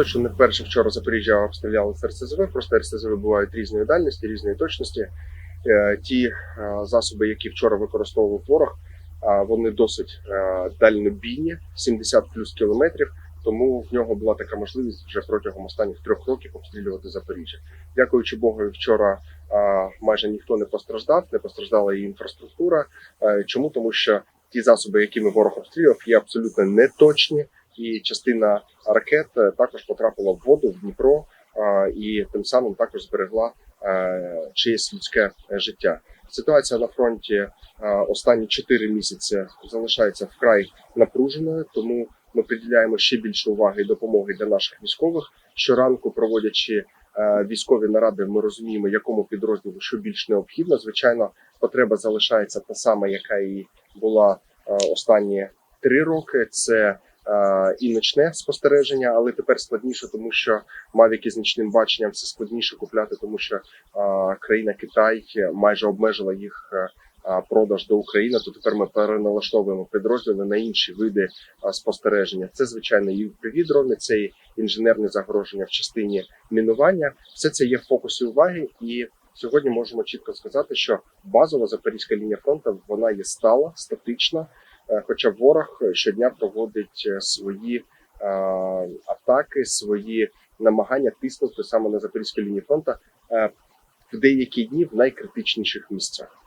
точно не вперше вчора Запоріжжя обстріляли з РСЗВ, просто РСЗВ бувають різної дальності, різної точності. Е, Ті е, засоби, які вчора використовував ворог, вони досить е, дальнобійні, 70 плюс кілометрів. Тому в нього була така можливість вже протягом останніх трьох років обстрілювати Запоріжжя. Дякуючи Богу, вчора а, майже ніхто не постраждав, не постраждала і інфраструктура. Е, Чому? Тому що ті засоби, якими ворог обстрілював, є абсолютно неточні, і частина ракет е, також потрапила в воду в Дніпро, і тим самим також зберегла е, чиєсь людське життя. Ситуація на фронті е, останні 4 місяці залишається вкрай напруженою, тому ми приділяємо ще більше уваги і допомоги для наших військових. Щоранку проводячи військові наради, ми розуміємо, якому підрозділу що більш необхідно. Звичайно, потреба залишається та сама, яка і була останні три роки. Це і ночне спостереження, але тепер складніше, тому що мавіки з нічним баченням це складніше купляти, тому що е, країна Китай майже обмежила їх. е, Продаж до України, то тепер ми переналаштовуємо підрозділи на інші види спостереження. Це звичайно і впливі це і інженерне загроження в частині мінування. Все це є в фокусі уваги, і сьогодні можемо чітко сказати, що базова запорізька лінія фронту вона є стала, статична. Е, Хоча ворог щодня проводить е, свої е, атаки, свої намагання тиснути саме на запорізькій лінії фронту в деякі дні в найкритичніших місцях.